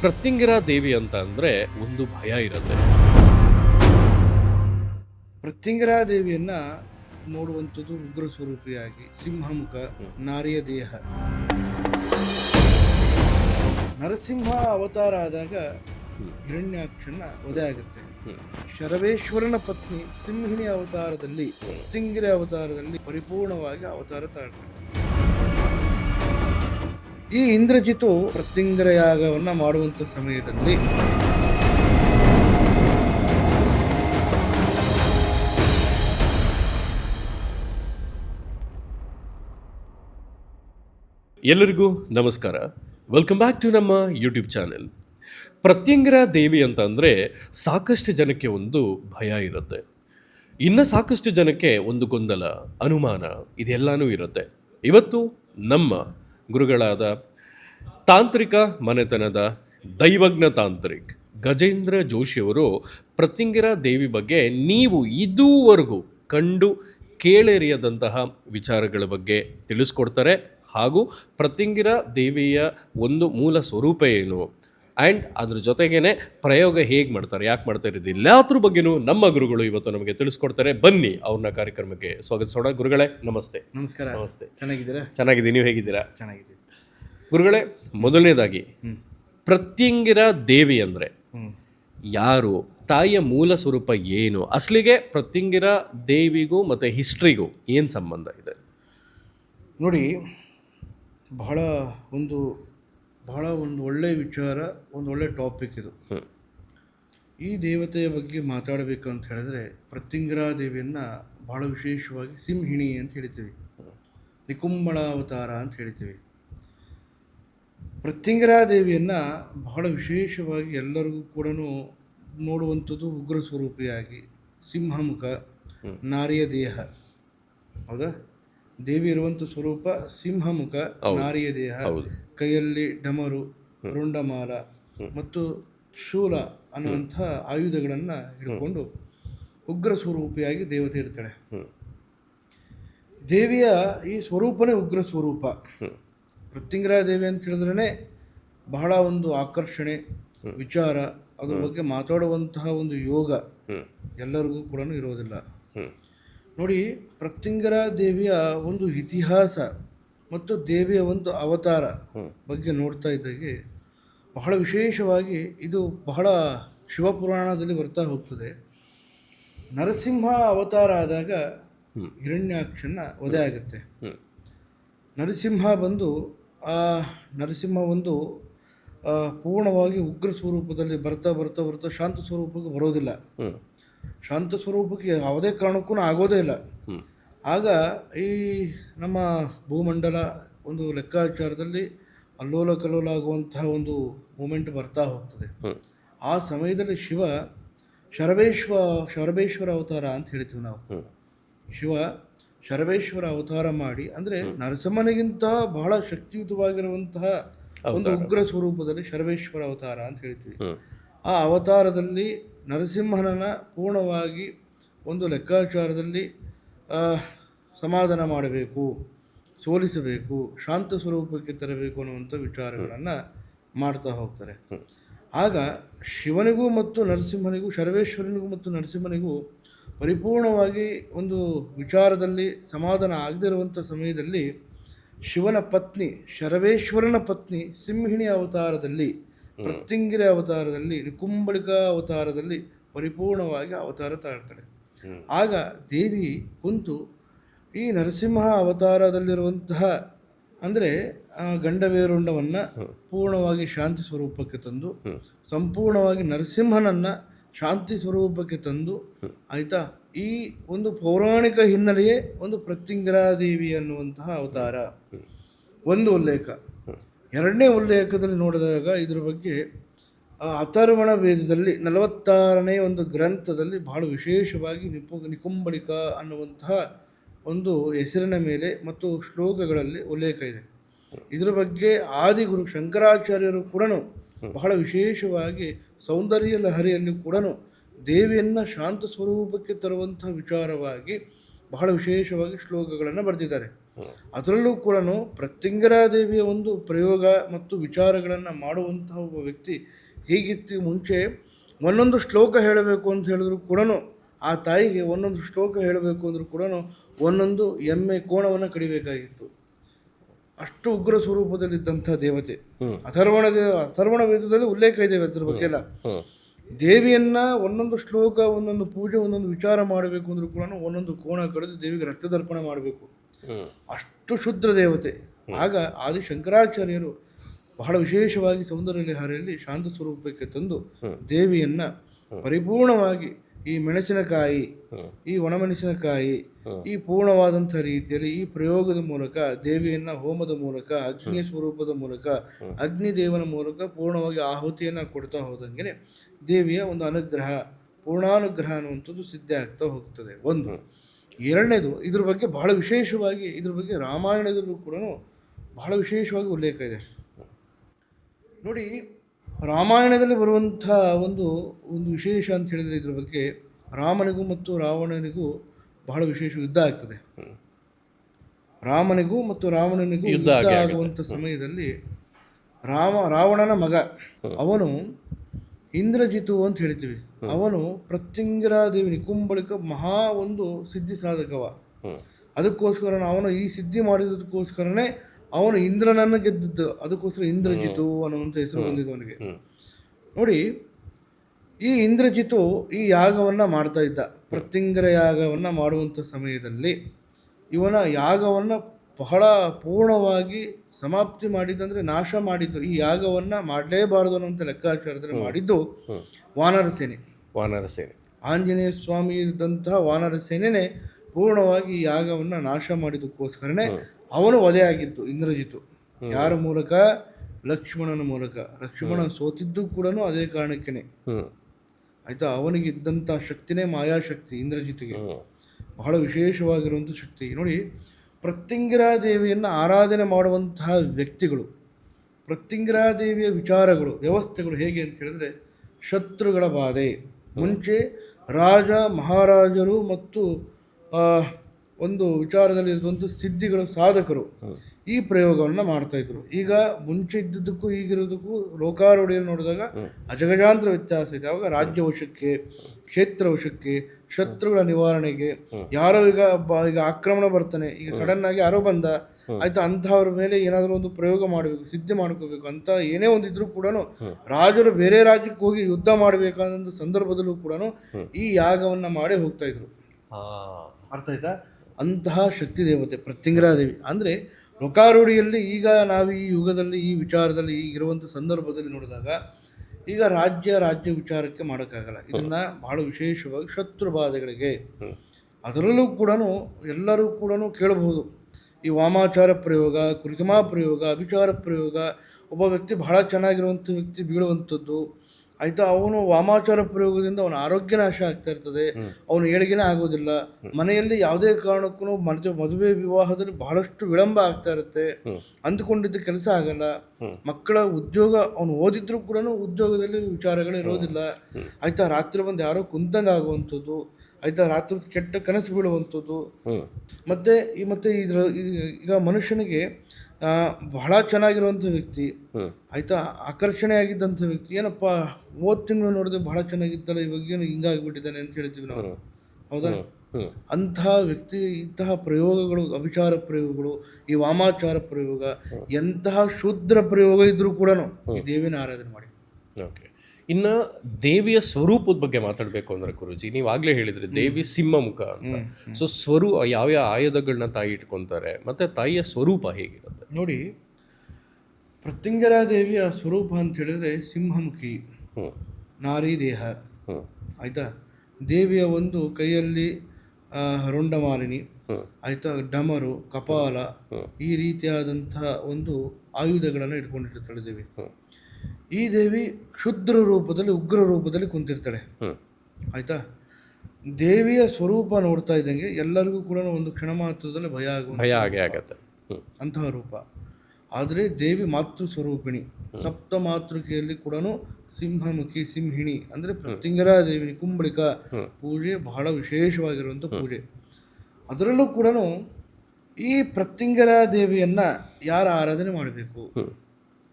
ಪ್ರತ್ಯಂಗಿರಾ ದೇವಿ ಅಂತ ಅಂದ್ರೆ ಒಂದು ಭಯ ಇರುತ್ತೆ. ಪ್ರತ್ಯಂಗಿರಾ ದೇವಿಯನ್ನ ನೋಡುವಂಥದ್ದು ಉಗ್ರ ಸ್ವರೂಪಿಯಾಗಿ ಸಿಂಹಮುಖ ನಾರಿಯ ದೇಹ. ನರಸಿಂಹ ಅವತಾರ ಆದಾಗ. ಹಿರಣ್ಯಾಕ್ಷನ ವಧೆ ಆಗುತ್ತೆ. ಶರವೇಶ್ವರನ ಪತ್ನಿ ಸಿಂಹಿಣಿ ಅವತಾರದಲ್ಲಿ ಪ್ರತ್ಯಂಗಿರ ಅವತಾರದಲ್ಲಿ ಪರಿಪೂರ್ಣವಾಗಿ ಅವತಾರ ತಾಳ್ತಾಳೆ ಈ ಇಂದ್ರಜಿತು ಪ್ರತ್ಯಂಗ್ರಯಾಗವನ್ನು ಯಾಗವನ್ನ ಮಾಡುವಂತ ಸಮಯದಲ್ಲಿ ಎಲ್ಲರಿಗೂ ನಮಸ್ಕಾರ. ವೆಲ್ಕಮ್ ಬ್ಯಾಕ್ ಟು ನಮ್ಮ ಯೂಟ್ಯೂಬ್ ಚಾನೆಲ್ ಪ್ರತ್ಯಂಗ್ರ ದೇವಿ ಅಂತ ಅಂದರೆ ಸಾಕಷ್ಟು ಜನಕ್ಕೆ ಒಂದು ಭಯ ಇರುತ್ತೆ. ಇನ್ನು ಸಾಕಷ್ಟು ಜನಕ್ಕೆ ಒಂದು ಗೊಂದಲ, ಅನುಮಾನ ಇದೆಲ್ಲನೂ ಇರುತ್ತೆ. ಇವತ್ತು ನಮ್ಮ ಗುರುಗಳಾದ ತಾಂತ್ರಿಕ ಮನೆತನದ ದೈವಜ್ಞ ತಾಂತ್ರಿಕ್ ಗಜೇಂದ್ರ ಜೋಶಿಯವರು ಪ್ರತಿಂಗಿರ ದೇವಿ ಬಗ್ಗೆ ನೀವು ಇದುವರೆಗೂ ಕಂಡು ಕೇಳೆರಿಯದಂತಹ ವಿಚಾರಗಳ ಬಗ್ಗೆ ತಿಳಿಸ್ಕೊಡ್ತಾರೆ ಹಾಗೂ ಪ್ರತಿಂಗಿರ ದೇವಿಯ ಒಂದು ಮೂಲ ಸ್ವರೂಪ ಏನು? ಆ್ಯಂಡ್ ಅದ್ರ ಜೊತೆಗೇ ಪ್ರಯೋಗ ಹೇಗೆ ಮಾಡ್ತಾರೆ ಯಾಕೆ ಮಾಡ್ತಾರೆ ಇದು ಎಲ್ಲದ್ರ ಬಗ್ಗೆನೂ ನಮ್ಮ ಗುರುಗಳು ಇವತ್ತು ನಮಗೆ ತಿಳಿಸ್ಕೊಡ್ತಾರೆ. ಬನ್ನಿ ಅವ್ರನ್ನ ಕಾರ್ಯಕ್ರಮಕ್ಕೆ ಸ್ವಾಗತಿಸೋಣ ಗುರುಗಳೇ ನಮಸ್ತೆ. ನಮಸ್ಕಾರ. ನಮಸ್ತೆ. ಚೆನ್ನಾಗಿದ್ದೀರಾ? ಚೆನ್ನಾಗಿದೆ ನೀವು ಹೇಗಿದ್ದೀರಾ? ಚೆನ್ನಾಗಿದ್ದೀನಿ ಗುರುಗಳೇ ಮೊದಲನೇದಾಗಿ. ಪ್ರತ್ಯಂಗಿರ ದೇವಿ ಅಂದರೆ ಯಾರು? ತಾಯಿಯ ಮೂಲ ಸ್ವರೂಪ ಏನು? ಅಸಲಿಗೆ ಪ್ರತ್ಯಂಗಿರ ದೇವಿಗೂ ಮತ್ತು ಹಿಸ್ಟ್ರಿಗೂ ಏನು ಸಂಬಂಧ ಇದೆ? ನೋಡಿ ಬಹಳ ಒಂದು ಬಹಳ ಒಂದು ಒಳ್ಳೆಯ ವಿಚಾರ ಒಂದು ಒಳ್ಳೆಯ ಟಾಪಿಕ್ ಇದು. ಈ ದೇವತೆಯ ಬಗ್ಗೆ ಮಾತಾಡಬೇಕು ಅಂತ ಹೇಳಿದ್ರೆ ಪ್ರತಿಂಗ್ರಾ ದೇವಿಯನ್ನು ಬಹಳ ವಿಶೇಷವಾಗಿ ಸಿಂಹಿಣಿ ಅಂತ ಹೇಳ್ತೀವಿ. ನಿಕುಂಬಳ ಅವತಾರ ಅಂತ ಹೇಳ್ತೀವಿ. ಪ್ರತ್ಯಂಗಿರಾ ದೇವಿಯನ್ನು ಬಹಳ ವಿಶೇಷವಾಗಿ ಎಲ್ಲರಿಗೂ ಕೂಡ ನೋಡುವಂಥದ್ದು ಉಗ್ರ ಸ್ವರೂಪಿಯಾಗಿ ಸಿಂಹಮುಖ ನಾರಿಯ ದೇಹ. ಹೌದಾ? ದೇವಿ ಇರುವಂತ ಸ್ವರೂಪ ಸಿಂಹಮುಖ ನಾರಿಯ ದೇಹ ಕೈಯಲ್ಲಿ ಡಮರು ರುಂಡಮಾಲ ಮತ್ತು ಶೂಲ ಅನ್ನುವಂತಹ ಆಯುಧಗಳನ್ನು ಹಿಡ್ಕೊಂಡು ಉಗ್ರ ಸ್ವರೂಪಿಯಾಗಿ ದೇವತೆ ಇರ್ತಾಳೆ. ದೇವಿಯ ಈ ಸ್ವರೂಪನೇ ಉಗ್ರ ಸ್ವರೂಪ. ಹ್ಮ್. ಪ್ರತ್ಯಂಗಿರಾ ದೇವಿ ಅಂತ ಹೇಳಿದ್ರೆನೆ ಬಹಳ ಒಂದು ಆಕರ್ಷಣೆ ವಿಚಾರ ಅದರ ಬಗ್ಗೆ ಮಾತಾಡುವಂತಹ ಒಂದು ಯೋಗ ಎಲ್ಲರಿಗೂ ಕೂಡ ಇರೋದಿಲ್ಲ. ನೋಡಿ, ಪ್ರತ್ಯಂಗರ ದೇವಿಯ ಒಂದು ಇತಿಹಾಸ ಮತ್ತು ದೇವಿಯ ಒಂದು ಅವತಾರ ಬಗ್ಗೆ ನೋಡ್ತಾ ಇದ್ದಾಗೆ, ಬಹಳ ವಿಶೇಷವಾಗಿ ಇದು ಬಹಳ ಶಿವಪುರಾಣದಲ್ಲಿ ಬರ್ತಾ ಹೋಗ್ತದೆ ನರಸಿಂಹ ಅವತಾರ ಆದಾಗ. ಹಿರಣ್ಯಾಕ್ಷನ ವಧೆ ಆಗುತ್ತೆ ನರಸಿಂಹ ಬಂದು ಆ ನರಸಿಂಹ ಒಂದು ಪೂರ್ಣವಾಗಿ ಉಗ್ರ ಸ್ವರೂಪದಲ್ಲಿ ಬರ್ತಾ ಬರ್ತಾ ಬರ್ತಾ ಶಾಂತ ಸ್ವರೂಪಕ್ಕೆ ಬರೋದಿಲ್ಲ. ಶಾಂತ ಸ್ವರೂಪಕ್ಕೆ ಯಾವುದೇ ಕಾರಣಕ್ಕೂ ಆಗೋದೇ ಇಲ್ಲ. ಆಗ ಈ ನಮ್ಮ ಭೂಮಂಡಲ ಒಂದು ಲೆಕ್ಕಾಚಾರದಲ್ಲಿ ಅಲ್ಲೋಲ ಕಲ್ಲೋಲ ಆಗುವಂತಹ ಒಂದು ಮೂಮೆಂಟ್ ಬರ್ತಾ ಹೋಗ್ತದೆ. ಆ ಸಮಯದಲ್ಲಿ ಶಿವ ಶರಬೇಶ್ವ ಶರಬೇಶ್ವರ ಅವತಾರ ಅಂತ ಹೇಳ್ತೀವಿ ನಾವು. ಶಿವ ಶರಬೇಶ್ವರ ಅವತಾರ ಮಾಡಿ ಅಂದರೆ ನರಸಿಂಹನಿಗಿಂತ ಬಹಳ ಶಕ್ತಿಯುತವಾಗಿರುವಂತಹ ಒಂದು ಉಗ್ರ ಸ್ವರೂಪದಲ್ಲಿ ಶರಬೇಶ್ವರ ಅವತಾರ ಅಂತ ಹೇಳ್ತೀವಿ ಆ ಅವತಾರದಲ್ಲಿ ನರಸಿಂಹನನ್ನ ಪೂರ್ಣವಾಗಿ ಒಂದು ಲೆಕ್ಕಾಚಾರದಲ್ಲಿ ಸಮಾಧಾನ ಮಾಡಬೇಕು, ಸೋಲಿಸಬೇಕು, ಶಾಂತ ಸ್ವರೂಪಕ್ಕೆ ತರಬೇಕು ಅನ್ನುವಂಥ ವಿಚಾರಗಳನ್ನು ಮಾಡ್ತಾ ಹೋಗ್ತಾರೆ. ಆಗ ಶಿವನಿಗೂ ಮತ್ತು ನರಸಿಂಹನಿಗೂ, ಶರವೇಶ್ವರನಿಗೂ ಮತ್ತು ನರಸಿಂಹನಿಗೂ ಪರಿಪೂರ್ಣವಾಗಿ ಒಂದು ವಿಚಾರದಲ್ಲಿ ಸಮಾಧಾನ ಆಗದಿರುವಂಥ ಸಮಯದಲ್ಲಿ ಶಿವನ ಪತ್ನಿ, ಶರವೇಶ್ವರನ ಪತ್ನಿ, ಸಿಂಹಿಣಿ ಅವತಾರದಲ್ಲಿ ಪ್ರತ್ಯಂಗಿರ ಅವತಾರದಲ್ಲಿ ಕುಂಬಳಿಕಾ ಅವತಾರದಲ್ಲಿ ಪರಿಪೂರ್ಣವಾಗಿ ಅವತಾರ ತಾಳ್ತಾಳೆ. ಆಗ ದೇವಿ ಕುಂತು ಈ ನರಸಿಂಹ ಅವತಾರದಲ್ಲಿರುವಂತಹ ಅಂದರೆ ಗಂಡವೇರುಂಡವನ್ನು ಪೂರ್ಣವಾಗಿ ಶಾಂತಿ ಸ್ವರೂಪಕ್ಕೆ ತಂದು ಸಂಪೂರ್ಣವಾಗಿ ನರಸಿಂಹನನ್ನು ಶಾಂತಿ ಸ್ವರೂಪಕ್ಕೆ ತಂದು ಆಯಿತಾ? ಈ ಒಂದು ಪೌರಾಣಿಕ ಹಿನ್ನೆಲೆಯೇ ಒಂದು ಪ್ರತ್ಯಂಗಿರಾದೇವಿ ಅನ್ನುವಂತಹ ಅವತಾರ. ಒಂದು ಉಲ್ಲೇಖ. ಎರಡನೇ ಉಲ್ಲೇಖದಲ್ಲಿ ನೋಡಿದಾಗ ಇದರ ಬಗ್ಗೆ ಆ, ಅಥರ್ವಣ ವೇದದಲ್ಲಿ ನಲವತ್ತಾರನೇ ಒಂದು ಗ್ರಂಥದಲ್ಲಿ ಬಹಳ ವಿಶೇಷವಾಗಿ ನಿಪು ನಿಕುಂಬಳಿಕ ಅನ್ನುವಂತಹ ಒಂದು ಹೆಸರಿನ ಮೇಲೆ ಮತ್ತು ಶ್ಲೋಕಗಳಲ್ಲಿ ಉಲ್ಲೇಖ ಇದೆ. ಇದರ ಬಗ್ಗೆ ಆದಿಗುರು ಶಂಕರಾಚಾರ್ಯರು ಕೂಡ ಬಹಳ ವಿಶೇಷವಾಗಿ ಸೌಂದರ್ಯ ಲಹರಿಯಲ್ಲಿ ಕೂಡ ದೇವಿಯನ್ನು ಶಾಂತ ಸ್ವರೂಪಕ್ಕೆ ತರುವಂತಹ ವಿಚಾರವಾಗಿ ಬಹಳ ವಿಶೇಷವಾಗಿ ಶ್ಲೋಕಗಳನ್ನು ಬರೆದಿದ್ದಾರೆ. ಅದರಲ್ಲೂ ಕೂಡ ಪ್ರತ್ಯಂಗರಾ ದೇವಿಯ ಒಂದು ಪ್ರಯೋಗ ಮತ್ತು ವಿಚಾರಗಳನ್ನು ಮಾಡುವಂತಹ ಒಬ್ಬ ವ್ಯಕ್ತಿ ಹೀಗಿತ್ತು ಮುಂಚೆ ಒಂದೊಂದು ಶ್ಲೋಕ ಹೇಳಬೇಕು ಅಂತ ಹೇಳಿದ್ರು ಕೂಡ ಆ ತಾಯಿಗೆ ಒಂದೊಂದು ಶ್ಲೋಕ ಹೇಳಬೇಕು ಅಂದರೂ ಕೂಡ ಒಂದೊಂದು ಎಮ್ಮೆ ಕೋಣವನ್ನು ಕಡಿಬೇಕಾಗಿತ್ತು. ಅಷ್ಟು ಉಗ್ರ ಸ್ವರೂಪದಲ್ಲಿದ್ದಂಥ ದೇವತೆ. ಅಥರ್ವಣ ದೇವ ಅಥರ್ವಣ ವೇದದಲ್ಲಿ ಉಲ್ಲೇಖ ಇದೆ ಅದ್ರ ಬಗ್ಗೆ ಎಲ್ಲ. ದೇವಿಯನ್ನ ಒಂದೊಂದು ಶ್ಲೋಕ ಒಂದೊಂದು ಪೂಜೆ ಒಂದೊಂದು ವಿಚಾರ ಮಾಡಬೇಕು ಅಂದ್ರೂ ಕೂಡ ಒಂದೊಂದು ಕೋಣ ಕಡಿದು ದೇವಿಗೆ ರಕ್ತದರ್ಪಣೆ ಮಾಡಬೇಕು. ಅಷ್ಟು ಶುದ್ಧ ದೇವತೆ. ಆಗ ಆದಿ ಶಂಕರಾಚಾರ್ಯರು ಬಹಳ ವಿಶೇಷವಾಗಿ ಸೌಂದರ್ಯ ಲಹರಿಯಲ್ಲಿ ಶಾಂತ ಸ್ವರೂಪಕ್ಕೆ ತಂದು ದೇವಿಯನ್ನ ಪರಿಪೂರ್ಣವಾಗಿ ಈ ಮೆಣಸಿನಕಾಯಿ, ಈ ಒಣಮೆಣಸಿನಕಾಯಿ, ಈ ಪೂರ್ಣವಾದಂಥ ರೀತಿಯಲ್ಲಿ ಈ ಪ್ರಯೋಗದ ಮೂಲಕ, ದೇವಿಯನ್ನ ಹೋಮದ ಮೂಲಕ, ಅಗ್ನಿಯ ಸ್ವರೂಪದ ಮೂಲಕ, ಅಗ್ನಿ ದೇವನ ಮೂಲಕ ಪೂರ್ಣವಾಗಿ ಆಹುತಿಯನ್ನು ಕೊಡ್ತಾ ಹೋದಂಗೆ ದೇವಿಯ ಒಂದು ಅನುಗ್ರಹ, ಪೂರ್ಣಾನುಗ್ರಹ ಅನ್ನುವಂಥದ್ದು ಸಿದ್ಧ ಆಗ್ತಾ ಹೋಗ್ತದೆ. ಒಂದು. ಎರಡನೇದು ಇದ್ರ ಬಗ್ಗೆ ಬಹಳ ವಿಶೇಷವಾಗಿ ಇದ್ರ ಬಗ್ಗೆ ರಾಮಾಯಣದಲ್ಲೂ ಕೂಡ ಬಹಳ ವಿಶೇಷವಾಗಿ ಉಲ್ಲೇಖ ಇದೆ. ನೋಡಿ ರಾಮಾಯಣದಲ್ಲಿ ಬರುವಂಥ ಒಂದು ಒಂದು ವಿಶೇಷ ಅಂತ ಹೇಳಿದರೆ ಇದ್ರ ಬಗ್ಗೆ ರಾಮನಿಗೂ ಮತ್ತು ರಾವಣನಿಗೂ ಬಹಳ ವಿಶೇಷ ಯುದ್ಧ ಆಗ್ತದೆ. ರಾಮನಿಗೂ ಮತ್ತು ರಾವಣನಿಗೂ ಯುದ್ಧ ಆಗುವಂಥ ಸಮಯದಲ್ಲಿ ರಾಮ ರಾವಣನ ಮಗ ಅವನು ಇಂದ್ರಜಿತು ಅಂತ ಹೇಳ್ತೀವಿ. ಅವನು ಪ್ರತ್ಯಂಗಿರಾದೇವಿ ನಿಕುಂಬಳಿಕ ಮಹಾ ಒಂದು ಸಿದ್ಧಿ ಸಾಧಕವ. ಅದಕ್ಕೋಸ್ಕರ ಅವನು ಈ ಸಿದ್ಧಿ ಮಾಡಿದ್ದಕ್ಕೋಸ್ಕರನೇ ಅವನು ಇಂದ್ರನನ್ನು ಗೆದ್ದದ್ದು. ಅದಕ್ಕೋಸ್ಕರ ಇಂದ್ರಜಿತು ಅನ್ನುವಂಥ ಹೆಸರು ಬಂದಿದ್ದು ಅವನಿಗೆ ನೋಡಿ ಈ ಇಂದ್ರಜಿತು ಈ ಯಾಗವನ್ನು ಮಾಡ್ತಾ ಇದ್ದ. ಪ್ರತ್ಯಂಗರ ಯಾಗವನ್ನು ಮಾಡುವಂಥ ಸಮಯದಲ್ಲಿ ಇವನ ಯಾಗವನ್ನು ಬಹಳ ಪೂರ್ಣವಾಗಿ ಸಮಾಪ್ತಿ ಮಾಡಿದ್ದಂದ್ರೆ ನಾಶ ಮಾಡಿದ್ದು. ಈ ಯಾಗವನ್ನು ಮಾಡಲೇಬಾರದು ಅನ್ನೋಂಥ ಲೆಕ್ಕಾಚಾರದಲ್ಲಿ ಮಾಡಿದ್ದು ವಾನರ ಸೇನೆ. ವಾನರ ಸೇನೆ. ಆಂಜನೇಯ ಸ್ವಾಮಿ ಇದ್ದಂತಹ ವಾನರ ಸೇನೆನೇ ಪೂರ್ಣವಾಗಿ ಈ ಯಾಗವನ್ನು ನಾಶ ಮಾಡಿದ್ದಕ್ಕೋಸ್ಕರನೇ ಅವನು ವಧೆಯಾಗಿದ್ದು ಇಂದ್ರಜಿತು. ಯಾರ ಮೂಲಕ? ಲಕ್ಷ್ಮಣನ ಮೂಲಕ. ಲಕ್ಷ್ಮಣ ಸೋತಿದ್ದು ಕೂಡ ಅದೇ ಕಾರಣಕ್ಕೇನೆ. ಆಯ್ತಾ? ಅವನಿಗೆ ಶಕ್ತಿನೇ ಮಾಯಾಶಕ್ತಿ ಇಂದ್ರಜಿತಿಗೆ. ಬಹಳ ವಿಶೇಷವಾಗಿರುವಂಥ ಶಕ್ತಿ. ನೋಡಿ ಪ್ರತ್ಯಂಗಿರಾ ದೇವಿಯನ್ನು ಆರಾಧನೆ ಮಾಡುವಂತಹ ವ್ಯಕ್ತಿಗಳು ಪ್ರತ್ಯಂಗಿರಾದೇವಿಯ ವಿಚಾರಗಳು, ವ್ಯವಸ್ಥೆಗಳು ಹೇಗೆ ಅಂತ ಹೇಳಿದ್ರೆ ಶತ್ರುಗಳ ಬಾಧೆ. ಮುಂಚೆ ರಾಜ, ಮಹಾರಾಜರು ಮತ್ತು ಒಂದು ವಿಚಾರದಲ್ಲಿ ಒಂದು ಸಿದ್ಧಿಗಳು ಸಾಧಕರು. ಈ ಪ್ರಯೋಗವನ್ನು ಮಾಡ್ತಾ ಇದ್ರು. ಈಗ ಮುಂಚೆ ಇದ್ದಿದ್ದಕ್ಕೂ ಈಗಿರೋದಕ್ಕೂ ಲೋಕಾರೂಢಿಯಲ್ಲಿ ನೋಡಿದಾಗ ಅಜಗಜಾಂತರ ವ್ಯತ್ಯಾಸ ಇದೆ. ಅವಾಗ ರಾಜ್ಯ ವಶಕ್ಕೆ ಕ್ಷೇತ್ರ ವಶಕ್ಕೆ ಶತ್ರುಗಳ ನಿವಾರಣೆಗೆ ಯಾರೋ ಈಗ ಬ- ಈಗ ಆಕ್ರಮಣ ಬರ್ತಾನೆ. ಈಗ ಸಡನ್ ಆಗಿ ಯಾರೋ ಬಂದ ಆಯ್ತಾ ಅಂತಹವ್ರ ಮೇಲೆ ಏನಾದರೂ ಒಂದು ಪ್ರಯೋಗ ಮಾಡಬೇಕು ಸಿದ್ಧಿ ಮಾಡ್ಕೋಬೇಕು ಅಂತ ಏನೇ ಒಂದು ಇದ್ರೂ ಕೂಡ ರಾಜರು ಬೇರೆ ರಾಜ್ಯಕ್ಕೆ ಹೋಗಿ ಯುದ್ಧ ಮಾಡಬೇಕಾದ ಸಂದರ್ಭದಲ್ಲೂ ಕೂಡ ಈ ಯಾಗವನ್ನ ಮಾಡಿ ಹೋಗ್ತಾ ಇದ್ರು. ಆ ಅರ್ಥ ಆಯ್ತಾ? ಅಂತಹ ಶಕ್ತಿ ದೇವತೆ ಪ್ರತ್ಯಂಗರಾದೇವಿ ಅಂದರೆ ಲೋಕಾರೂಢಿಯಲ್ಲಿ ಈಗ ನಾವು ಈ ಯುಗದಲ್ಲಿ ಈ ವಿಚಾರದಲ್ಲಿ ಈಗಿರುವಂಥ ಸಂದರ್ಭದಲ್ಲಿ ನೋಡಿದಾಗ ಈಗ ರಾಜ್ಯ ರಾಜ್ಯ ವಿಚಾರಕ್ಕೆ ಮಾಡೋಕ್ಕಾಗಲ್ಲ. ಇದನ್ನ ಬಹಳ ವಿಶೇಷವಾಗಿ ಶತ್ರು ಬಾಧೆಗಳಿಗೆ ಅದರಲ್ಲೂ ಕೂಡ ಎಲ್ಲರೂ ಕೂಡ ಕೇಳಬಹುದು. ಈ ವಾಮಾಚಾರ ಪ್ರಯೋಗ ಕೃತಿಮಾ ಪ್ರಯೋಗ ಅಭಿಚಾರ ಪ್ರಯೋಗ ಒಬ್ಬ ವ್ಯಕ್ತಿ ಬಹಳ ಚೆನ್ನಾಗಿರುವಂಥ ವ್ಯಕ್ತಿ ಬೀಳುವಂಥದ್ದು ಆಯ್ತಾ ಅವನು ವಾಮಾಚಾರ ಪ್ರಯೋಗದಿಂದ ಅವನ ಆರೋಗ್ಯ ನಾಶ ಆಗ್ತಾ ಇರ್ತದೆ. ಅವನು ಏಳಿಗೆನೇ ಆಗೋದಿಲ್ಲ. ಮನೆಯಲ್ಲಿ ಯಾವುದೇ ಕಾರಣಕ್ಕೂ ಮದುವೆ ಮದುವೆ ವಿವಾಹದಲ್ಲಿ ಬಹಳಷ್ಟು ವಿಳಂಬ ಆಗ್ತಾ ಇರುತ್ತೆ. ಅಂದುಕೊಂಡಿದ್ದ ಕೆಲಸ ಆಗಲ್ಲ. ಮಕ್ಕಳ ಉದ್ಯೋಗ ಅವನು ಓದಿದ್ರು ಕೂಡ ಉದ್ಯೋಗದಲ್ಲಿ ವಿಚಾರಗಳು ಇರೋದಿಲ್ಲ. ಆಯ್ತಾ ರಾತ್ರಿ ಬಂದು ಯಾರೋ ಕುಂತಂಗೆ ಆಗುವಂಥದ್ದು ಆಯ್ತಾ ರಾತ್ರಿ ಕೆಟ್ಟ ಕನಸು ಬೀಳುವಂಥದ್ದು. ಮತ್ತೆ ಈ ಮತ್ತೆ ಇದ್ರ ಈಗ ಮನುಷ್ಯನಿಗೆ ಬಹಳ ಚೆನ್ನಾಗಿರುವಂಥ ವ್ಯಕ್ತಿ ಆಯ್ತಾ ಆಕರ್ಷಣೆ ಆಗಿದ್ದಂಥ ವ್ಯಕ್ತಿ. ಏನಪ್ಪ ಮೂವತ್ತು ತಿಂಗಳು ನೋಡಿದ್ರೆ ಬಹಳ ಚೆನ್ನಾಗಿತ್ತಲ್ಲ ಇವಾಗ ಏನು ಹಿಂಗಾಗ್ಬಿಟ್ಟಿದ್ದಾನೆ ಅಂತ ಹೇಳ್ತೀವಿ ನಾವು. ಹೌದಾ? ಅಂತಹ ವ್ಯಕ್ತಿ ಇಂತಹ ಪ್ರಯೋಗಗಳು ಅಭಿಚಾರ ಪ್ರಯೋಗಗಳು ಈ ವಾಮಾಚಾರ ಪ್ರಯೋಗ ಎಂತಹ ಶೂದ್ರ ಪ್ರಯೋಗ ಇದ್ರೂ ಕೂಡ ಈ ದೇವಿನ ಆರಾಧನೆ ಮಾಡಿ. ಓಕೆ. ಇನ್ನ ದೇವಿಯ ಸ್ವರೂಪದ ಬಗ್ಗೆ ಮಾತಾಡಬೇಕು ಅಂದ್ರೆ ಗುರುಜಿ ನೀವು ಆಗಲೇ ಹೇಳಿದ್ರಿ ದೇವಿ ಸಿಂಹಮುಖ ಅಂತ. ಸೊ ಸ್ವರೂ ಯಾವ್ಯಾವ ಆಯುಧಗಳನ್ನ ತಾಯಿ ಇಟ್ಕೊತಾರೆ ಮತ್ತು ತಾಯಿಯ ಸ್ವರೂಪ ಹೇಗಿರುತ್ತೆ? ನೋಡಿ ಪ್ರತ್ಯಂಗರ ದೇವಿಯ ಸ್ವರೂಪ ಅಂತ ಹೇಳಿದ್ರೆ ಸಿಂಹಮುಖಿ ಹ್ಮ್. ನಾರಿ ದೇಹ. ಆಯಿತಾ? ದೇವಿಯ ಒಂದು ಕೈಯಲ್ಲಿ ರೊಂಡಮಾಲಿನಿ ಆಯಿತಾ? ಡಮರು ಕಪಾಲ ಈ ರೀತಿಯಾದಂಥ ಒಂದು ಆಯುಧಗಳನ್ನು ಇಟ್ಕೊಂಡಿರ್ತಾಳೆ ದೇವಿ. ಈ ದೇವಿ ಕ್ಷುದ್ರ ರೂಪದಲ್ಲಿ ಉಗ್ರ ರೂಪದಲ್ಲಿ ಕುಂತಿರ್ತಾಳೆ. ಆಯ್ತಾ? ದೇವಿಯ ಸ್ವರೂಪ ನೋಡ್ತಾ ಇದ್ದಂಗೆ ಎಲ್ಲರಿಗೂ ಕೂಡ ಒಂದು ಕ್ಷಣ ಮಾತ್ರದಲ್ಲಿ ಭಯ ಆಗುವ ಭಯ ಆಗೇ ಆಗತ್ತೆ. ಅಂತಹ ರೂಪ. ಆದರೆ ದೇವಿ ಮಾತೃ ಸ್ವರೂಪಿಣಿ. ಸಪ್ತ ಮಾತೃಕೆಯಲ್ಲಿ ಕೂಡ ಸಿಂಹಮುಖಿ ಸಿಂಹಿಣಿ ಅಂದರೆ ಪ್ರತಿಂಗರ ದೇವಿ ಕುಂಬಳಿಕ ಪೂಜೆ ಬಹಳ ವಿಶೇಷವಾಗಿರುವಂಥ ಪೂಜೆ. ಅದರಲ್ಲೂ ಕೂಡ ಈ ಪ್ರತಿಂಗರ ದೇವಿಯನ್ನ ಯಾರು ಆರಾಧನೆ ಮಾಡಬೇಕು?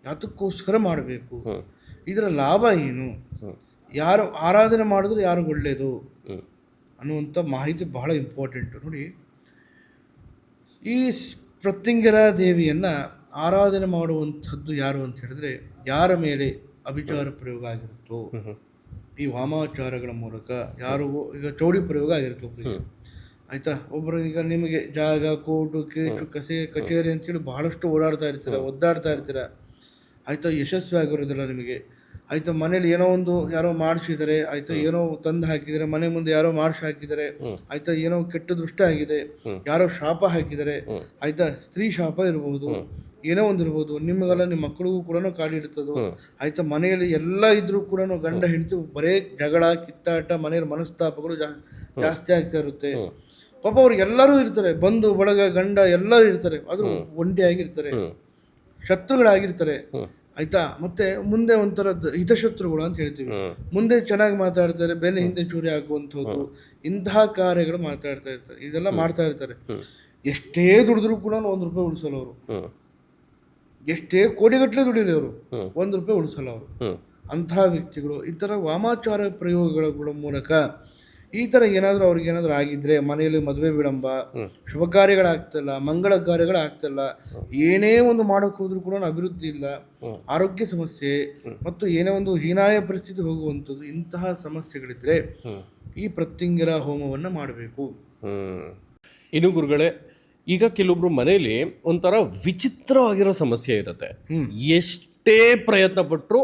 ಹ್ಮ್. ಯಾತಕ್ಕೋಸ್ಕರ ಮಾಡಬೇಕು? ಇದರ ಲಾಭ ಏನು? ಯಾರು ಆರಾಧನೆ ಮಾಡಿದ್ರೆ ಯಾರು ಒಳ್ಳೆಯದು. ಅನ್ನುವಂಥ ಮಾಹಿತಿ ಬಹಳ ಇಂಪಾರ್ಟೆಂಟು ನೋಡಿ ಈ ಪ್ರತ್ಯಂಗರ ದೇವಿಯನ್ನು ಆರಾಧನೆ ಮಾಡುವಂಥದ್ದು ಯಾರು ಅಂತ ಹೇಳಿದ್ರೆ ಯಾರ ಮೇಲೆ ಅಭಿಚಾರ ಪ್ರಯೋಗ ಆಗಿರುತ್ತೋ ಈ ವಾಮಾಚಾರಗಳ ಮೂಲಕ ಯಾರು ಈಗ ಚೌಡಿ ಪ್ರಯೋಗ ಆಗಿರುತ್ತೆ ಒಬ್ಬರಿಗೆ ಆಯಿತಾ? ಒಬ್ಬರು ಈಗ ನಿಮಗೆ ಜಾಗ ಕೋಟು ಕೇಟು ಕಸೆ ಕಚೇರಿ ಅಂತೇಳಿ ಬಹಳಷ್ಟು ಓಡಾಡ್ತಾ ಇರ್ತೀರ ಒದ್ದಾಡ್ತಾ ಇರ್ತೀರ. ಆಯ್ತಾ ಯಶಸ್ವಿ ಆಗಿರೋದಿಲ್ಲ ನಿಮಗೆ. ಆಯ್ತಾ ಮನೇಲಿ ಏನೋ ಒಂದು ಯಾರೋ ಮಾಡಿಸಿದರೆ ಆಯ್ತಾ ಏನೋ ತಂದು ಹಾಕಿದರೆ ಮನೆ ಮುಂದೆ ಯಾರೋ ಮಾಡಿಸಿ ಹಾಕಿದರೆ ಆಯ್ತಾ ಏನೋ ಕೆಟ್ಟ ದೃಷ್ಟ ಆಗಿದೆ ಯಾರೋ ಶಾಪ ಹಾಕಿದರೆ ಆಯಿತಾ ಸ್ತ್ರೀ ಶಾಪ ಇರಬಹುದು ಏನೋ ಒಂದು ಇರ್ಬೋದು ನಿಮಗೆಲ್ಲ ನಿಮ್ಮ ಮಕ್ಕಳಿಗೂ ಕೂಡ ಕಾಡಿಡ್ತದೋ ಆಯ್ತಾ ಮನೆಯಲ್ಲಿ ಎಲ್ಲ ಇದ್ರೂ ಕೂಡ ಗಂಡ ಹೆಂಡತಿ ಬರೇ ಜಗಳ ಕಿತ್ತಾಟ ಮನೆಯಲ್ಲಿ ಮನಸ್ತಾಪಗಳು ಜಾ- ಜಾಸ್ತಿ ಆಗ್ತಾ ಇರುತ್ತೆ. ಪಾಪ ಅವ್ರಿಗೆ ಎಲ್ಲರೂ ಇರ್ತಾರೆ ಬಂಧು ಬಳಗ ಗಂಡ ಎಲ್ಲರೂ ಇರ್ತಾರೆ ಅದು ಒಂಟಿಯಾಗಿರ್ತಾರೆ. ಶತ್ರುಗಳಾಗಿರ್ತಾರೆ. ಆಯ್ತಾ? ಮತ್ತೆ ಮುಂದೆ ಒಂಥರ ಹಿತಶತ್ರುಗಳು ಅಂತ ಹೇಳ್ತೀವಿ. ಮುಂದೆ ಚೆನ್ನಾಗಿ ಮಾತಾಡ್ತಾರೆ ಬೆನ್ನ ಹಿಂದೆ ಚೂರಿ ಹಾಕುವಂಥದ್ದು ಇಂತಹ ಕಾರ್ಯಗಳು ಮಾತಾಡ್ತಾ ಇರ್ತಾರೆ. ಇದೆಲ್ಲ ಮಾಡ್ತಾ ಇರ್ತಾರೆ. ಎಷ್ಟೇ ದುಡಿದ್ರು ಕೂಡ ಒಂದು ರೂಪಾಯಿ ಉಳಿಸಲ್ಲ ಅವರು. ಎಷ್ಟೇ ಕೋಟಿಗಟ್ಟಲೆ ದುಡಿಯಲಿ ಅವರು ಒಂದ್ ಒಂದು ರೂಪಾಯಿ ಉಳಿಸಲ್ಲ ಅವರು. ಅಂತಹ ವ್ಯಕ್ತಿಗಳು ಈ ಥರ ವಾಮಾಚಾರ ಪ್ರಯೋಗಗಳ ಮೂಲಕ ಈ ಥರ ಏನಾದರೂ ಅವ್ರಿಗೆ ಏನಾದರೂ ಆಗಿದ್ರೆ ಮನೆಯಲ್ಲಿ ಮದುವೆ ವಿಳಂಬ ಶುಭ ಕಾರ್ಯಗಳಾಗ್ತಿಲ್ಲ ಮಂಗಳ ಕಾರ್ಯಗಳಾಗ್ತಿಲ್ಲ ಏನೇ ಒಂದು ಮಾಡೋಕೆ ಹೋದ್ರೂ ಕೂಡ ಅಭಿವೃದ್ಧಿ ಇಲ್ಲ ಆರೋಗ್ಯ ಸಮಸ್ಯೆ ಮತ್ತು ಏನೇ ಒಂದು ಹೀನಾಯ ಪರಿಸ್ಥಿತಿ ಹೋಗುವಂಥದ್ದು ಇಂತಹ ಸಮಸ್ಯೆಗಳಿದ್ರೆ ಈ ಪ್ರತ್ಯಂಗಿರ ಹೋಮವನ್ನು ಮಾಡಬೇಕು. ಇನ್ನು ಗುರುಗಳೇ ಈಗ ಕೆಲವೊಬ್ರು ಮನೆಯಲ್ಲಿ ಒಂಥರ ವಿಚಿತ್ರವಾಗಿರೋ ಸಮಸ್ಯೆ ಇರುತ್ತೆ. ಎಷ್ಟೇ ಪ್ರಯತ್ನ ಪಟ್ಟರು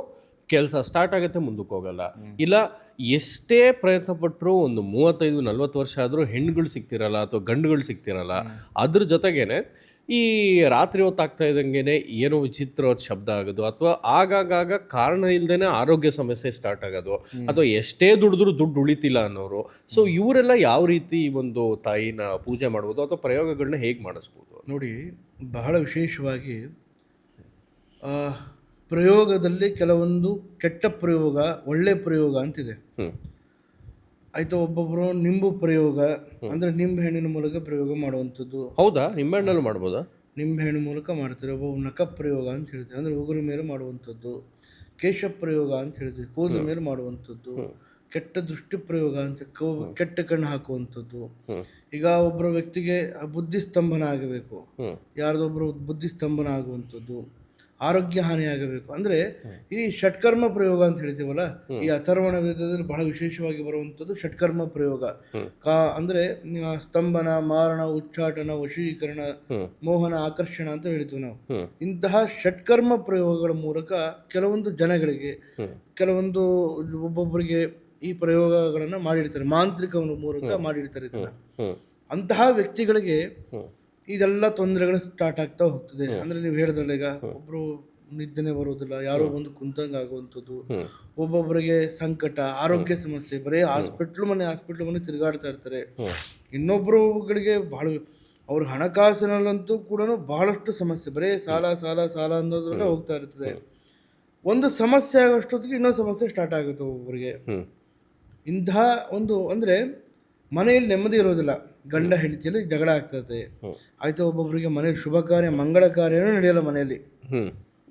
ಕೆಲಸ ಸ್ಟಾರ್ಟ್ ಆಗುತ್ತೆ ಮುಂದಕ್ಕೆ ಹೋಗಲ್ಲ. ಇಲ್ಲ ಎಷ್ಟೇ ಪ್ರಯತ್ನ ಪಟ್ಟರು ಒಂದು ಮೂವತ್ತೈದು ನಲ್ವತ್ತು ವರ್ಷ ಆದರೂ ಹೆಣ್ಣುಗಳು ಸಿಗ್ತಿರಲ್ಲ ಅಥವಾ ಗಂಡುಗಳು ಸಿಗ್ತಿರಲ್ಲ ಅದ್ರ ಜೊತೆಗೇನೆ ಈ ರಾತ್ರಿ ಹೊತ್ತಾಗ್ತಾ ಇದ್ದಂಗೆ ಏನೋ ವಿಚಿತ್ರವಾದ ಶಬ್ದ ಆಗೋದು ಅಥವಾ ಆಗಾಗ ಕಾರಣ ಇಲ್ಲದೇನೆ ಆರೋಗ್ಯ ಸಮಸ್ಯೆ ಸ್ಟಾರ್ಟ್ ಆಗೋದು ಅಥವಾ ಎಷ್ಟೇ ದುಡಿದ್ರು ದುಡ್ಡು ಉಳಿತಿಲ್ಲ ಅನ್ನೋರು. ಸೊ ಇವರೆಲ್ಲ ಯಾವ ರೀತಿ ಒಂದು ತಾಯಿನ ಪೂಜೆ ಮಾಡ್ಬೋದು ಅಥವಾ ಪ್ರಯೋಗಗಳನ್ನ ಹೇಗೆ ಮಾಡಿಸ್ಬೋದು ನೋಡಿ ಬಹಳ ವಿಶೇಷವಾಗಿ ಪ್ರಯೋಗದಲ್ಲಿ ಕೆಲವೊಂದು ಕೆಟ್ಟ ಪ್ರಯೋಗ ಒಳ್ಳೆ ಪ್ರಯೋಗ ಅಂತಿದೆ. ಆಯ್ತು ಒಬ್ಬೊಬ್ಬರು ನಿಂಬು ಪ್ರಯೋಗ ಅಂದ್ರೆ ನಿಂಬೆ ಹಣ್ಣಿನ ಮೂಲಕ ಪ್ರಯೋಗ ಮಾಡುವಂಥದ್ದು. ಹೌದಾ? ನಿಂಬೆಹಣ್ಣಲ್ಲಿ ಮಾಡ್ಬೋದಾ? ನಿಂಬೆ ಹಣ್ಣು ಮೂಲಕ ಮಾಡ್ತಾರೆ. ಒಬ್ಬ ನಕ ಪ್ರಯೋಗ ಅಂತ ಹೇಳ್ತೀವಿ ಅಂದ್ರೆ ಉಗುರು ಮೇಲೆ ಮಾಡುವಂಥದ್ದು ಕೇಶ ಪ್ರಯೋಗ ಅಂತ ಹೇಳ್ತೀವಿ. ಕೂದಲ ಮೇಲೆ ಮಾಡುವಂಥದ್ದು ಕೆಟ್ಟ ದೃಷ್ಟಿ ಪ್ರಯೋಗ ಅಂತ ಕೆಟ್ಟ ಕಣ್ಣು ಹಾಕುವಂಥದ್ದು. ಈಗ ಒಬ್ಬರ ವ್ಯಕ್ತಿಗೆ ಬುದ್ಧಿ ಸ್ತಂಭನ ಆಗಬೇಕು. ಯಾರದೊಬ್ಬರು ಯಾರ್ದೊಬ್ರು ಬುದ್ಧಿ ಸ್ತಂಭನ ಆಗುವಂಥದ್ದು. ಆರೋಗ್ಯ ಹಾನಿಯಾಗಬೇಕು ಅಂದರೆ ಈ ಷಟ್ಕರ್ಮ ಪ್ರಯೋಗ ಅಂತ ಹೇಳ್ತೀವಲ್ಲ, ಈ ಅಥರ್ವಣ ವೇದದಲ್ಲಿ ಬಹಳ ವಿಶೇಷವಾಗಿ ಬರುವಂಥದ್ದು ಷಟ್ಕರ್ಮ ಪ್ರಯೋಗ. ಕಾ, ಅಂದ್ರೆ ಸ್ತಂಭನ, ಮಾರಣ, ಉಚ್ಚಾಟನ, ವಶೀಕರಣ, ಮೋಹನ, ಆಕರ್ಷಣ ಅಂತ ಹೇಳ್ತೀವಿ ನಾವು. ಇಂತಹ ಷಟ್ಕರ್ಮ ಪ್ರಯೋಗಗಳ ಮೂಲಕ ಕೆಲವೊಂದು ಜನಗಳಿಗೆ, ಕೆಲವೊಂದು ಒಬ್ಬೊಬ್ಬರಿಗೆ ಈ ಪ್ರಯೋಗಗಳನ್ನು ಮಾಡಿರ್ತಾರೆ. ಮಾಂತ್ರಿಕವನ ಮೂಲಕ ಇದನ್ನ. ಅಂತಹ ವ್ಯಕ್ತಿಗಳಿಗೆ. ಇದೆಲ್ಲ ತೊಂದರೆಗಳು ಸ್ಟಾರ್ಟ್ ಆಗ್ತಾ ಹೋಗ್ತದೆ. ಅಂದ್ರೆ ನೀವು ಹೇಳಿದ್ರಲ್ಲ ಈಗ ಒಬ್ರು ನಿದ್ದೆನೆ ಬರೋದಿಲ್ಲ ಯಾರೋ ಒಂದು ಕುಂತಂಗ ಆಗುವಂಥದ್ದು. ಒಬ್ಬೊಬ್ಬರಿಗೆ ಸಂಕಟ ಆರೋಗ್ಯ ಸಮಸ್ಯೆ ಬರೀ ಹಾಸ್ಪಿಟ್ಲು ಮನೆ ಹಾಸ್ಪಿಟ್ಲು ಮನೆ ತಿರುಗಾಡ್ತಾ ಇರ್ತಾರೆ. ಇನ್ನೊಬ್ಬರುಗಳಿಗೆ ಬಹಳ ಅವ್ರ ಹಣಕಾಸಿನಲ್ಲಂತೂ ಕೂಡ ಬಹಳಷ್ಟು ಸಮಸ್ಯೆ. ಬರೀ ಸಾಲ ಸಾಲ ಸಾಲ ಅನ್ನೋದ್ರಲ್ಲೇ ಹೋಗ್ತಾ ಇರ್ತದೆ. ಒಂದು ಸಮಸ್ಯೆ ಆಗೋಷ್ಟೊತ್ತಿಗೆ ಇನ್ನೊಂದು ಸಮಸ್ಯೆ ಸ್ಟಾರ್ಟ್ ಆಗುತ್ತೆ ಒಬ್ಬೊಬ್ಬರಿಗೆ ಇಂತಹ ಒಂದು ಅಂದ್ರೆ ಮನೆಯಲ್ಲಿ ನೆಮ್ಮದಿ ಇರೋದಿಲ್ಲ. ಗಂಡ ಹೆಂಡತಿಯಲ್ಲಿ ಜಗಳ ಆಗ್ತದೆ. ಆಯ್ತು ಒಬ್ಬೊಬ್ಬರಿಗೆ ಮನೆಯಲ್ಲಿ ಶುಭ ಕಾರ್ಯ ಮಂಗಳ ಕಾರ್ಯನೂ ನಡೆಯಲ್ಲ ಮನೆಯಲ್ಲಿ.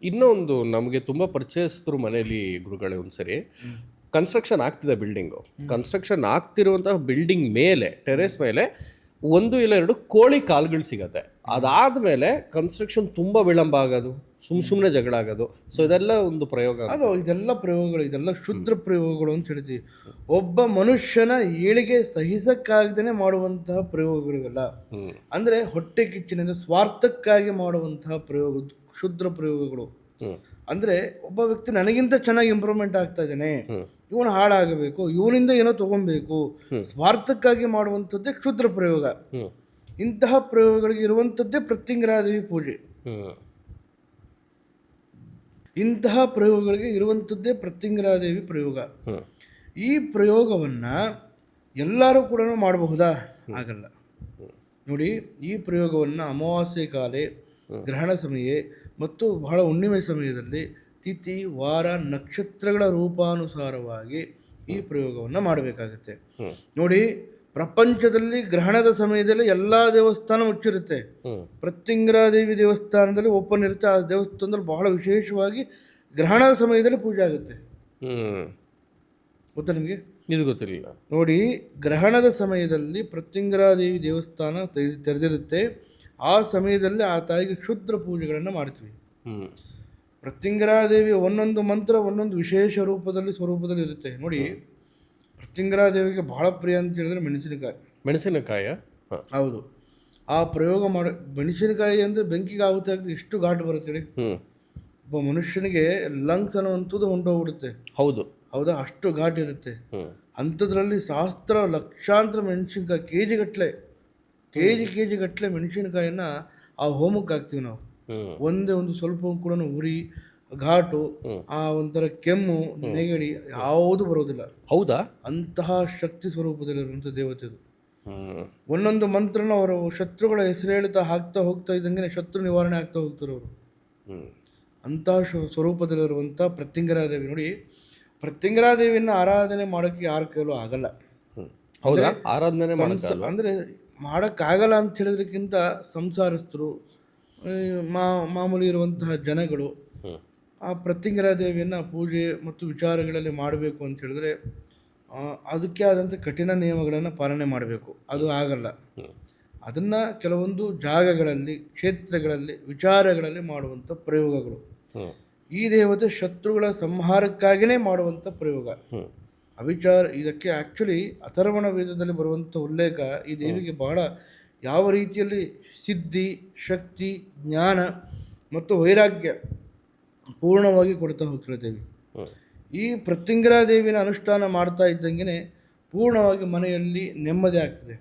ಇನ್ನೊಂದು ನಮಗೆ ತುಂಬ ಪರಿಚಯಸ್ಥರು ಮನೆಯಲ್ಲಿ ಗುರುಗಳೇ ಒಂದ್ಸರಿ ಕನ್ಸ್ಟ್ರಕ್ಷನ್ ಆಗ್ತಿದೆ ಬಿಲ್ಡಿಂಗು ಕನ್ಸ್ಟ್ರಕ್ಷನ್ ಆಗ್ತಿರುವಂತಹ ಬಿಲ್ಡಿಂಗ್ ಮೇಲೆ ಟೆರೆಸ್ ಮೇಲೆ ಒಂದು ಇಲ್ಲ ಎರಡು ಕೋಳಿ ಕಾಲ್ಗಳು ಸಿಗತ್ತೆ. ಅದಾದ್ಮೇಲೆ ಕನ್ಸ್ಟ್ರಕ್ಷನ್ ತುಂಬ ವಿಳಂಬ ಆಗೋದು ಸುಮ್ ಸುಮ್ಮನೆ ಜಗಳ ಆಗೋದು. ಸೊ ಇದೆಲ್ಲ ಒಂದು ಪ್ರಯೋಗ ಅದು ಇದೆಲ್ಲ ಪ್ರಯೋಗಗಳು ಇದೆಲ್ಲ ಶುದ್ಧ ಪ್ರಯೋಗಗಳು ಅಂತ ಹೇಳ್ತೀವಿ ಒಬ್ಬ ಮನುಷ್ಯನ ಏಳಿಗೆ ಸಹಿಸಕ್ಕಾಗ್ದೇ ಮಾಡುವಂತಹ ಪ್ರಯೋಗಗಳು ಅಂದರೆ ಅಂದ್ರೆ ಹೊಟ್ಟೆ ಕಿಚ್ಚಿನಿಂದ ಸ್ವಾರ್ಥಕ್ಕಾಗಿ ಮಾಡುವಂತಹ ಪ್ರಯೋಗ ಶುದ್ಧ ಪ್ರಯೋಗಗಳು. ಅಂದರೆ ಒಬ್ಬ ವ್ಯಕ್ತಿ ನನಗಿಂತ ಚೆನ್ನಾಗಿ ಇಂಪ್ರೂವ್ಮೆಂಟ್ ಆಗ್ತಾ ಇದ್ದಾನೆ. ಇವನು ಹಾಳಾಗಬೇಕು ಇವನಿಂದ ಏನೋ ತಗೊಬೇಕು ಸ್ವಾರ್ಥಕ್ಕಾಗಿ ಮಾಡುವಂಥದ್ದೇ ಕ್ಷುದ್ರ ಪ್ರಯೋಗ. ಇಂತಹ ಪ್ರಯೋಗಗಳಿಗೆ ಇರುವಂಥದ್ದೇ ಪ್ರತ್ಯಂಗರಾದೇವಿ ಪೂಜೆ. ಇಂತಹ ಪ್ರಯೋಗಗಳಿಗೆ ಇರುವಂಥದ್ದೇ ಪ್ರತ್ಯಂಗರಾದೇವಿ ಪ್ರಯೋಗ. ಈ ಪ್ರಯೋಗವನ್ನು ಎಲ್ಲರೂ ಕೂಡ ಮಾಡಬಹುದಾ? ಆಗಲ್ಲ. ನೋಡಿ ಈ ಪ್ರಯೋಗವನ್ನು ಅಮಾವಾಸ್ಯೆ ಕಾಲೇ ಗ್ರಹಣ ಸಮಯ ಮತ್ತು ಬಹಳ ಹುಣ್ಣಿಮೆ ಸಮಯದಲ್ಲಿ ತಿಥಿ ವಾರ ನಕ್ಷತ್ರಗಳ ರೂಪಾನುಸಾರವಾಗಿ ಈ ಪ್ರಯೋಗವನ್ನು ಮಾಡಬೇಕಾಗತ್ತೆ. ನೋಡಿ ಪ್ರಪಂಚದಲ್ಲಿ ಗ್ರಹಣದ ಸಮಯದಲ್ಲಿ ಎಲ್ಲ ದೇವಸ್ಥಾನ ಮುಚ್ಚಿರುತ್ತೆ. ಪ್ರತ್ಯಂಗರಾದೇವಿ ದೇವಸ್ಥಾನದಲ್ಲಿ ಓಪನ್ ಇರುತ್ತೆ. ಆ ದೇವಸ್ಥಾನದಲ್ಲಿ ಬಹಳ ವಿಶೇಷವಾಗಿ ಗ್ರಹಣದ ಸಮಯದಲ್ಲಿ ಪೂಜೆ ಆಗುತ್ತೆ. ಗೊತ್ತ ನಿಮಗೆ? ಇದು ಗೊತ್ತಿರಲಿಲ್ಲ. ನೋಡಿ ಗ್ರಹಣದ ಸಮಯದಲ್ಲಿ ಪ್ರತ್ಯಂಗರಾದೇವಿ ದೇವಸ್ಥಾನ ತೆರೆ- ತೆರೆದಿರುತ್ತೆ. ಆ ಸಮಯದಲ್ಲಿ ಆ ತಾಯಿಗೆ ಕ್ಷುದ್ರ ಪೂಜೆಗಳನ್ನು ಮಾಡ್ತೀವಿ. ಪ್ರತ್ಯಂಗರಾದೇವಿ ಒಂದೊಂದು ಮಂತ್ರ ಒಂದೊಂದು ವಿಶೇಷ ರೂಪದಲ್ಲಿ ಸ್ವರೂಪದಲ್ಲಿ ಇರುತ್ತೆ. ನೋಡಿ ಪ್ರತ್ಯಂಗರಾದೇವಿಗೆ ಬಹಳ ಪ್ರಿಯ ಅಂತ ಹೇಳಿದ್ರೆ ಮೆಣಸಿನಕಾಯಿ. ಮೆಣಸಿನಕಾಯ? ಹಾ. ಹೌದು. ಆ ಪ್ರಯೋಗ ಮಾಡಿ ಮೆಣಸಿನಕಾಯಿ ಅಂದರೆ ಬೆಂಕಿಗೆ ಆಗುತ್ತೆ ಎಷ್ಟು ಘಾಟ್ ಬರುತ್ತೆ ಹೇಳಿ. ಒಬ್ಬ ಮನುಷ್ಯನಿಗೆ ಲಂಗ್ಸ್ ಅನ್ನುವಂಥದ್ದು ಹೊಂಟೋಗ್ಬಿಡುತ್ತೆ ಹೌದು. ಹೌದಾ? ಅಷ್ಟು ಘಾಟ್ ಇರುತ್ತೆ. ಅಂಥದ್ರಲ್ಲಿ ಸಹಸ್ರ ಲಕ್ಷಾಂತರ ಮೆಣಸಿನ್ಕಾಯಿ ಕೆ ಜಿ ಗಟ್ಟಲೆ ಕೆ ಜಿ ಕೆ ಜಿ ಗಟ್ಟಲೆ ಆ ಹೋಮಕ್ಕೆ ಹಾಕ್ತೀವಿ ನಾವು ಒಂದೇ ಒಂದು ಸ್ವಲ್ಪ ಕೂಡ ಉರಿ ಘಾಟು ಆ ಒಂಥರ ಕೆಮ್ಮು ನೆಗಡಿ ಯಾವುದು ಬರೋದಿಲ್ಲ. ಹೌದಾ? ಅಂತಹ ಶಕ್ತಿ ಸ್ವರೂಪದಲ್ಲಿರುವಂಥ ದೇವತೆ ಇದು ಒಂದೊಂದು ಮಂತ್ರನ ಅವರು ಶತ್ರುಗಳ ಹೆಸರು ಹೇಳ್ತಾ ಹಾಕ್ತಾ ಹೋಗ್ತಾ ಇದ್ದಂಗೆ ಶತ್ರು ನಿವಾರಣೆ ಆಗ್ತಾ ಹೋಗ್ತಾರೆ ಅವರು. ಅಂತಹ ಸ್ವರೂಪದಲ್ಲಿರುವಂಥ ಪ್ರತ್ಯಂಗರಾದೇವಿ ನೋಡಿ ಪ್ರತ್ಯಂಗರಾದೇವಿಯನ್ನ ಆರಾಧನೆ ಮಾಡೋಕೆ ಯಾರ ಕೈಲೂ ಆಗಲ್ಲ. ಹೌದಾ? ಆರಾಧನೆ ಅಂದ್ರೆ ಮಾಡೋಕ್ಕಾಗಲ್ಲ ಅಂತ ಹೇಳಿದ್ರಕ್ಕಿಂತ ಸಂಸಾರಸ್ಥರು ಮಾ ಮಾಮೂಲಿ ಇರುವಂತಹ ಜನಗಳು ಹ್ಮ್ ಪ್ರತಿಂಗರ ದೇವಿಯನ್ನು ಪೂಜೆ ಮತ್ತು ವಿಚಾರಗಳಲ್ಲಿ ಮಾಡಬೇಕು ಅಂತ ಹೇಳಿದ್ರೆ ಅದಕ್ಕೆ ಆದಂಥ ಕಠಿಣ ನಿಯಮಗಳನ್ನು ಪಾಲನೆ ಮಾಡಬೇಕು. ಅದು ಆಗಲ್ಲ. ಅದನ್ನು ಕೆಲವೊಂದು ಜಾಗಗಳಲ್ಲಿ, ಕ್ಷೇತ್ರಗಳಲ್ಲಿ, ವಿಚಾರಗಳಲ್ಲಿ ಮಾಡುವಂಥ ಪ್ರಯೋಗಗಳು. ಈ ದೇವತೆ ಶತ್ರುಗಳ ಸಂಹಾರಕ್ಕಾಗಿಯೇ ಮಾಡುವಂಥ ಪ್ರಯೋಗ. ಅವಿಚಾರ, ಇದಕ್ಕೆ ಆ್ಯಕ್ಚುಲಿ ಅಥರ್ವಣ ವೇದದಲ್ಲಿ ಬರುವಂಥ ಉಲ್ಲೇಖ ಈ ದೇವಿಗೆ ಬಹಳ ಯಾವ ರೀತಿಯಲ್ಲಿ ಸಿದ್ಧಿ, ಶಕ್ತಿ, ಜ್ಞಾನ ಮತ್ತು ವೈರಾಗ್ಯ ಪೂರ್ಣವಾಗಿ ಕೊಡ್ತಾ ಹೋಗ್ತಿರ್ತೇವೆ ಈ ಪ್ರತ್ಯಂಗರಾ ದೇವಿನ ಅನುಷ್ಠಾನ ಮಾಡ್ತಾ ಇದ್ದಂಗೆ ಪೂರ್ಣವಾಗಿ ಮನೆಯಲ್ಲಿ ನೆಮ್ಮದಿ ಆಗ್ತದೆ.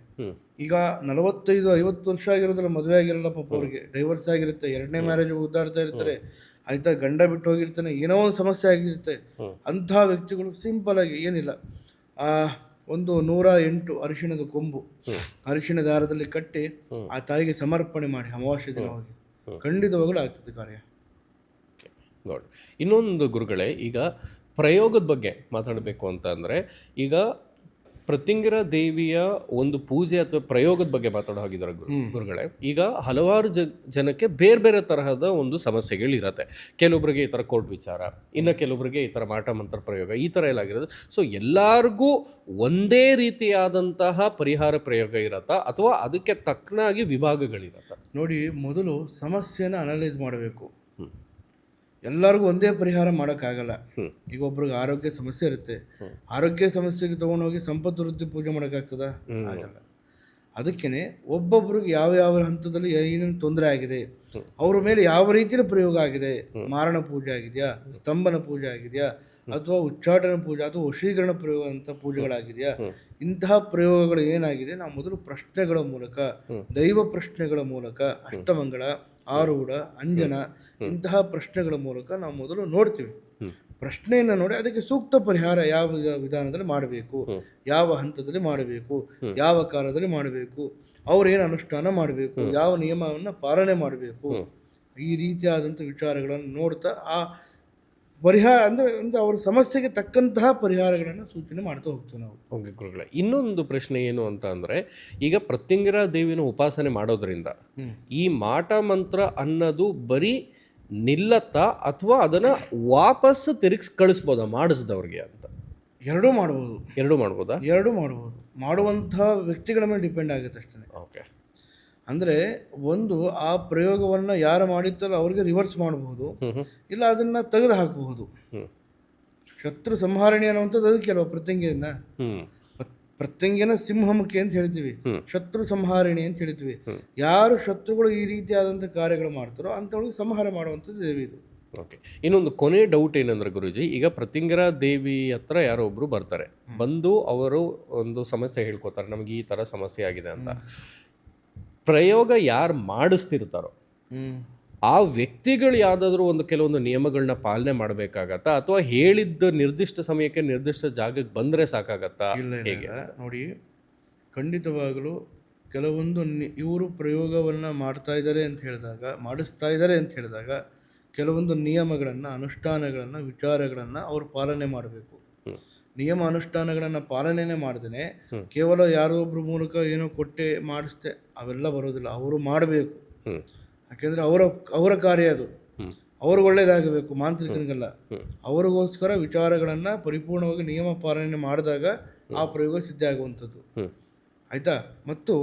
ಈಗ ನಲವತ್ತೈದು ಐವತ್ತು ವರ್ಷ ಆಗಿರೋದ್ರಲ್ಲಿ ಮದುವೆ ಆಗಿರಲ್ಲ ಪಾಪ ಅವ್ರಿಗೆ. ಡೈವರ್ಸ್ ಆಗಿರುತ್ತೆ ಎರಡನೇ ಮ್ಯಾರೇಜ್ ಉದ್ದಾಡ್ತಾ ಇರ್ತಾರೆ. ಆಯ್ತಾ ಗಂಡ ಬಿಟ್ಟು ಹೋಗಿರ್ತಾನೆ ಏನೋ ಒಂದು ಸಮಸ್ಯೆ ಆಗಿರುತ್ತೆ. ಅಂಥ ಅಂತಹ ವ್ಯಕ್ತಿಗಳು ಸಿಂಪಲ್ ಆಗಿ ಏನಿಲ್ಲ. ಆ ಒಂದು ನೂರ ಎಂಟು ಅರಿಶಿಣದ ಕೊಂಬು ಅರಿಶಿಣ ದಾರದಲ್ಲಿ ಕಟ್ಟಿ ಆ ತಾಯಿಗೆ ಸಮರ್ಪಣೆ ಮಾಡಿ ಅಮಾವಾಸ್ಯ ದಿನವಾಗಿ ಖಂಡಿತವಾಗಲೂ ಆಗ್ತದೆ ಕಾರ್ಯ. ಗಾಡ್ ಇನ್ನೊಂದು ಗುರುಗಳೇ ಈಗ ಪ್ರಯೋಗದ ಬಗ್ಗೆ ಮಾತಾಡಬೇಕು ಅಂತ ಅಂದರೆ ಈಗ ಪ್ರತಿಂಗಿರ ದೇವಿಯ ಒಂದು ಪೂಜೆ ಅಥವಾ ಪ್ರಯೋಗದ ಬಗ್ಗೆ ಮಾತಾಡೋ ಹಾಗಿದ್ದಾರೆ ಗುರು ಗುರುಗಳೇ. ಈಗ ಹಲವಾರು ಜನಕ್ಕೆ ಬೇರೆ ಬೇರೆ ತರಹದ ಒಂದು ಸಮಸ್ಯೆಗಳಿರತ್ತೆ. ಕೆಲವೊಬ್ಬರಿಗೆ ಈ ಥರ ಕೋರ್ಟ್ ವಿಚಾರ ಇನ್ನು ಕೆಲವೊಬ್ಬರಿಗೆ ಈ ಥರ ಮಾಟ ಮಂತ್ರ ಪ್ರಯೋಗ ಈ ಥರ ಎಲ್ಲ ಆಗಿರೋದು. ಸೊ ಎಲ್ಲರಿಗೂ ಒಂದೇ ರೀತಿಯಾದಂತಹ ಪರಿಹಾರ ಪ್ರಯೋಗ ಇರತ್ತಾ? ಅಥವಾ ಅದಕ್ಕೆ ತಕ್ಕನಾಗಿ ವಿಭಾಗಗಳಿರತ್ತ? ನೋಡಿ ಮೊದಲು ಸಮಸ್ಯೆನ ಅನಲೈಸ್ ಮಾಡಬೇಕು. ಎಲ್ಲರಿಗೂ ಒಂದೇ ಪರಿಹಾರ ಮಾಡೋಕ್ಕಾಗಲ್ಲ. ಈಗ ಒಬ್ರಿಗೆ ಆರೋಗ್ಯ ಸಮಸ್ಯೆ ಇರುತ್ತೆ. ಆರೋಗ್ಯ ಸಮಸ್ಯೆಗೆ ತೊಗೊಂಡೋಗಿ ಸಂಪತ್ತು ವೃದ್ಧಿ ಪೂಜೆ ಮಾಡೋಕ್ಕಾಗ್ತದ? ಆಗಲ್ಲ. ಅದಕ್ಕೇನೆ ಒಬ್ಬೊಬ್ರಿಗೆ ಯಾವ ಯಾವ ಹಂತದಲ್ಲಿ ಏನೇನು ತೊಂದರೆ ಆಗಿದೆ ಅವ್ರ ಮೇಲೆ ಯಾವ ರೀತಿಯ ಪ್ರಯೋಗ ಆಗಿದೆ? ಮಾರಣ ಪೂಜೆ ಆಗಿದೆಯಾ? ಸ್ತಂಭನ ಪೂಜೆ ಆಗಿದೆಯಾ? ಅಥವಾ ಉಚ್ಚಾಟನ ಪೂಜೆ ಅಥವಾ ವಶೀಕರಣ ಪ್ರಯೋಗ ಅಂತ ಪೂಜೆಗಳಾಗಿದೆಯಾ? ಇಂತಹ ಪ್ರಯೋಗಗಳು ಏನಾಗಿದೆ? ನಾವು ಮೊದಲು ಪ್ರಶ್ನೆಗಳ ಮೂಲಕ ದೈವ ಪ್ರಶ್ನೆಗಳ ಮೂಲಕ ಅಷ್ಟಮಂಗಳ ಆರೂಢ ಅಂಜನ ಇಂತಹ ಪ್ರಶ್ನೆಗಳ ಮೂಲಕ ನಾವು ಮೊದಲು ನೋಡ್ತೀವಿ. ಪ್ರಶ್ನೆಯನ್ನು ನೋಡಿ ಅದಕ್ಕೆ ಸೂಕ್ತ ಪರಿಹಾರ ಯಾವ ವಿಧ- ವಿಧಾನದಲ್ಲಿ ಮಾಡಬೇಕು. ಯಾವ ಹಂತದಲ್ಲಿ ಮಾಡಬೇಕು. ಯಾವ ಕಾಲದಲ್ಲಿ ಮಾಡಬೇಕು. ಅವ್ರೇನು ಅನುಷ್ಠಾನ ಮಾಡಬೇಕು. ಯಾವ ನಿಯಮವನ್ನು ಪಾಲನೆ ಮಾಡಬೇಕು. ಈ ರೀತಿಯಾದಂಥ ವಿಚಾರಗಳನ್ನು ನೋಡ್ತಾ ಆ ಪರಿಹಾರ ಅಂದರೆ ಒಂದು ಅವ್ರ ಸಮಸ್ಯೆಗೆ ತಕ್ಕಂತಹ ಪರಿಹಾರಗಳನ್ನು ಸೂಚನೆ ಮಾಡ್ತಾ ಹೋಗ್ತೀವಿ ನಾವು. ಓಕೆ ಗುರುಗಳೇ ಇನ್ನೊಂದು ಪ್ರಶ್ನೆ ಏನು ಅಂತ ಅಂದರೆ ಈಗ ಪ್ರತ್ಯಂಗಿರ ದೇವಿನ ಉಪಾಸನೆ ಮಾಡೋದ್ರಿಂದ ಈ ಮಾಟ ಮಂತ್ರ ಅನ್ನೋದು ಬರೀ ನಿಲ್ಲತ್ತಾ ಅಥವಾ ಅದನ್ನು ವಾಪಸ್ ತಿರುಗಿಸ್ ಕಳಿಸ್ಬೋದಾ ಮಾಡಿಸ್ದವ್ರಿಗೆ ಅಂತ? ಎರಡೂ ಮಾಡ್ಬೋದು. ಎರಡೂ ಮಾಡ್ಬೋದಾ? ಎರಡೂ ಮಾಡ್ಬೋದು. ಮಾಡುವಂಥ ವ್ಯಕ್ತಿಗಳ ಮೇಲೆ ಡಿಪೆಂಡ್ ಆಗುತ್ತೆ ಅಷ್ಟೇ. ಓಕೆ. ಅಂದರೆ ಒಂದು ಆ ಪ್ರಯೋಗವನ್ನು ಯಾರು ಮಾಡಿರ್ತಾರೋ ಅವ್ರಿಗೆ ರಿವರ್ಸ್ ಮಾಡಬಹುದು ಇಲ್ಲ ಅದನ್ನು ತೆಗೆದು ಹಾಕಬಹುದು ಶತ್ರು ಸಂಹಾರಣೆ ಅನ್ನುವಂಥದ್ದು ಅದಕ್ಕೆ ಕೆಲವು ಪ್ರತ್ಯಂಗಿಯನ್ನ. ಹ್ಮ್. ಪ್ರತ್ಯಂಗಿನ ಸಿಂಹಮುಖಿ ಅಂತ ಹೇಳ್ತೀವಿ. ಶತ್ರು ಸಂಹಾರಣೆ ಅಂತ ಹೇಳ್ತೀವಿ. ಯಾರು ಶತ್ರುಗಳು ಈ ರೀತಿಯಾದಂಥ ಕಾರ್ಯಗಳು ಮಾಡ್ತಾರೋ ಅಂಥವ್ರಿಗೆ ಸಂಹಾರ ಮಾಡುವಂಥದ್ದು ದೇವಿ ಇದು. ಓಕೆ. ಇನ್ನೊಂದು ಕೊನೆ ಡೌಟ್ ಏನಂದ್ರೆ ಗುರುಜಿ ಈಗ ಪ್ರತಿಂಗರ ದೇವಿ ಹತ್ರ ಯಾರೋ ಒಬ್ರು ಬರ್ತಾರೆ. ಬಂದು ಅವರು ಒಂದು ಸಮಸ್ಯೆ ಹೇಳ್ಕೊತಾರೆ. ನಮಗೆ ಈ ಥರ ಸಮಸ್ಯೆ ಆಗಿದೆ ಅಂತ. ಪ್ರಯೋಗ ಯಾರು ಮಾಡಿಸ್ತಿರ್ತಾರೋ ಆ ವ್ಯಕ್ತಿಗಳು ಯಾವುದಾದ್ರೂ ಒಂದು ಕೆಲವೊಂದು ನಿಯಮಗಳನ್ನ ಪಾಲನೆ ಮಾಡಬೇಕಾಗತ್ತಾ? ಅಥವಾ ಹೇಳಿದ್ದ ನಿರ್ದಿಷ್ಟ ಸಮಯಕ್ಕೆ ನಿರ್ದಿಷ್ಟ ಜಾಗಕ್ಕೆ ಬಂದರೆ ಸಾಕಾಗತ್ತಾ? ಹೇಗೆ? ನೋಡಿ ಖಂಡಿತವಾಗಲೂ ಕೆಲವೊಂದು ಇವರು ಪ್ರಯೋಗವನ್ನು ಮಾಡ್ತಾ ಇದ್ದಾರೆ ಅಂತ ಹೇಳಿದಾಗ ಮಾಡಿಸ್ತಾ ಇದ್ದಾರೆ ಅಂತ ಹೇಳಿದಾಗ ಕೆಲವೊಂದು ನಿಯಮಗಳನ್ನು ಅನುಷ್ಠಾನಗಳನ್ನು ವಿಚಾರಗಳನ್ನು ಅವರು ಪಾಲನೆ ಮಾಡಬೇಕು. ನಿಯಮ ಅನುಷ್ಠಾನಗಳನ್ನು ಪಾಲನೆನೇ ಮಾಡ್ದೇನೆ ಕೇವಲ ಯಾರೋ ಒಬ್ಬರ ಮೂಲಕ ಏನೋ ಕೊಟ್ಟೆ ಮಾಡಿಸ್ದೆ ಅವೆಲ್ಲ ಬರೋದಿಲ್ಲ. ಅವರು ಮಾಡಬೇಕು. ಯಾಕೆಂದರೆ ಅವರ ಅವರ ಕಾರ್ಯ ಅದು. ಅವ್ರಿಗೆ ಒಳ್ಳೇದಾಗಬೇಕು ಮಾಂತ್ರಿಕನಿಗೆಲ್ಲ. ಅವರಿಗೋಸ್ಕರ ವಿಚಾರಗಳನ್ನು ಪರಿಪೂರ್ಣವಾಗಿ ನಿಯಮ ಪಾಲನೆ ಮಾಡಿದಾಗ ಆ ಪ್ರಯೋಗ ಸಿದ್ಧ ಆಗುವಂಥದ್ದು. ಆಯಿತಾ? ಮತ್ತು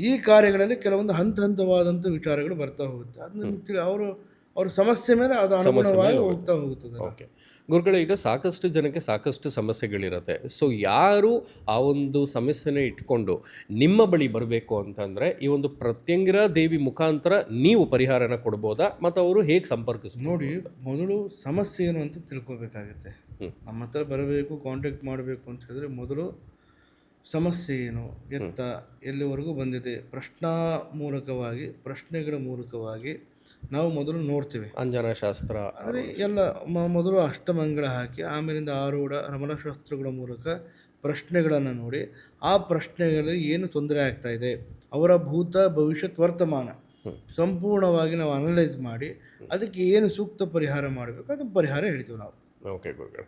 ಈ ಕಾರ್ಯಗಳಲ್ಲಿ ಕೆಲವೊಂದು ಹಂತ ಹಂತವಾದಂಥ ವಿಚಾರಗಳು ಬರ್ತಾ ಹೋಗುತ್ತೆ. ಅದನ್ನ ಅವರು ಅವ್ರ ಸಮಸ್ಯೆ ಮೇಲೆ ಅದು ಅನುಗುಣವಾಗಿ ಹೋಗ್ತಾ ಹೋಗುತ್ತದೆ ಓಕೆ. ಗುರುಗಳೇ ಈಗ ಸಾಕಷ್ಟು ಜನಕ್ಕೆ ಸಾಕಷ್ಟು ಸಮಸ್ಯೆಗಳಿರುತ್ತೆ. ಸೊ ಯಾರು ಆ ಒಂದು ಸಮಸ್ಯೆನ ಇಟ್ಕೊಂಡು ನಿಮ್ಮ ಬಳಿ ಬರಬೇಕು ಅಂತಂದರೆ ಈ ಒಂದು ಪ್ರತ್ಯಂಗಿರ ದೇವಿ ಮುಖಾಂತರ ನೀವು ಪರಿಹಾರನ ಕೊಡ್ಬೋದಾ? ಮತ್ತು ಅವರು ಹೇಗೆ ಸಂಪರ್ಕಿಸ್ ನೋಡಿ ಮೊದಲು ಸಮಸ್ಯೆ ಏನು ಅಂತ ತಿಳ್ಕೊಬೇಕಾಗುತ್ತೆ. ನಮ್ಮ ಹತ್ರ ಬರಬೇಕು ಕಾಂಟ್ಯಾಕ್ಟ್ ಮಾಡಬೇಕು ಅಂತ ಹೇಳಿದ್ರೆ ಮೊದಲು ಸಮಸ್ಯೆ ಏನು? ಎತ್ತ ಎಲ್ಲಿವರೆಗೂ ಬಂದಿದೆ? ಪ್ರಶ್ನಾ ಮೂಲಕವಾಗಿ ಪ್ರಶ್ನೆಗಳ ಮೂಲಕವಾಗಿ ನಾವು ಮೊದಲು ನೋಡ್ತೀವಿ. ಅಂಜನಾ ಶಾಸ್ತ್ರ ಆದರೆ ಎಲ್ಲ ಮ- ಮೊದಲು ಅಷ್ಟಮಂಗಳ ಹಾಕಿ ಆಮೇಲಿಂದ ಆರೂಢ ರಮಣಶಾಸ್ತ್ರಗಳ ಮೂಲಕ ಪ್ರಶ್ನೆಗಳನ್ನು ನೋಡಿ ಆ ಪ್ರಶ್ನೆಗಳಲ್ಲಿ ಏನು ತೊಂದರೆ ಆಗ್ತಾ ಇದೆ ಅವರ ಭೂತ ಭವಿಷ್ಯತ್ ವರ್ತಮಾನ ಸಂಪೂರ್ಣವಾಗಿ ನಾವು ಅನಲೈಸ್ ಮಾಡಿ ಅದಕ್ಕೆ ಏನು ಸೂಕ್ತ ಪರಿಹಾರ ಮಾಡಬೇಕು ಅದನ್ನು ಪರಿಹಾರ ಹೇಳ್ತೀವಿ ನಾವು. ಓಕೆ ಗುರುಗಳೇ.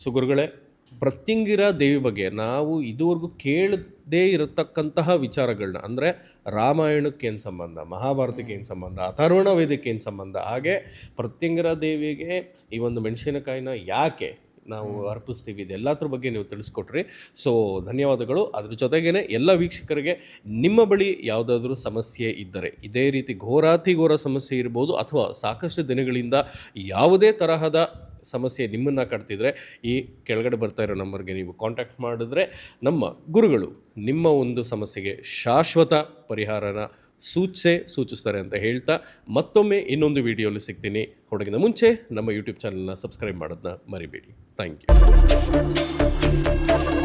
ಸೊ ಗುರುಗಳೇ ಪ್ರತ್ಯಂಗಿರ ದೇವಿ ಬಗ್ಗೆ ನಾವು ಇದುವರೆಗೂ ಕೇಳದೇ ಇರತಕ್ಕಂತಹ ವಿಚಾರಗಳನ್ನ ಅಂದರೆ ರಾಮಾಯಣಕ್ಕೆ ಏನು ಸಂಬಂಧ, ಮಹಾಭಾರತಕ್ಕೆ ಏನು ಸಂಬಂಧ, ಅಥರ್ವಣ ವೇದಕ್ಕೆ ಏನು ಸಂಬಂಧ, ಹಾಗೆ ಪ್ರತ್ಯಂಗರ ದೇವಿಗೆ ಈ ಒಂದು ಮೆಣಸಿನಕಾಯಿನ ಯಾಕೆ ನಾವು ಅರ್ಪಿಸ್ತೀವಿ, ಇದೆಲ್ಲದ್ರ ಬಗ್ಗೆ ನೀವು ತಿಳಿಸ್ಕೊಟ್ರಿ. ಸೊ ಧನ್ಯವಾದಗಳು. ಅದ್ರ ಜೊತೆಗೇ ಎಲ್ಲ ವೀಕ್ಷಕರಿಗೆ ನಿಮ್ಮ ಬಳಿ ಯಾವುದಾದ್ರೂ ಸಮಸ್ಯೆ ಇದ್ದರೆ, ಇದೇ ರೀತಿ ಘೋರಾತಿ ಘೋರ ಸಮಸ್ಯೆ ಇರ್ಬೋದು, ಅಥವಾ ಸಾಕಷ್ಟು ದಿನಗಳಿಂದ ಯಾವುದೇ ತರಹದ ಸಮಸ್ಯೆ ನಿಮ್ಮನ್ನು ಕಟ್ತಿದ್ರೆ ಈ ಕೆಳಗಡೆ ಬರ್ತಾ ಇರೋ ನಂಬರ್ಗೆ ನೀವು ಕಾಂಟ್ಯಾಕ್ಟ್ ಮಾಡಿದ್ರೆ ನಮ್ಮ ಗುರುಗಳು ನಿಮ್ಮ ಒಂದು ಸಮಸ್ಯೆಗೆ ಶಾಶ್ವತ ಪರಿಹಾರನ ಸೂಚಿಸೇ ಸೂಚಿಸ್ತಾರೆ ಅಂತ ಹೇಳ್ತಾ ಮತ್ತೊಮ್ಮೆ ಇನ್ನೊಂದು ವಿಡಿಯೋಲಿ ಸಿಗ್ತೀನಿ. ಹೊಡಗಿನ ಮುಂಚೆ ನಮ್ಮ ಯೂಟ್ಯೂಬ್ ಚಾನಲ್ನ ಸಬ್ಸ್ಕ್ರೈಬ್ ಮಾಡೋದನ್ನ ಮರಿಬೇಡಿ. Thank you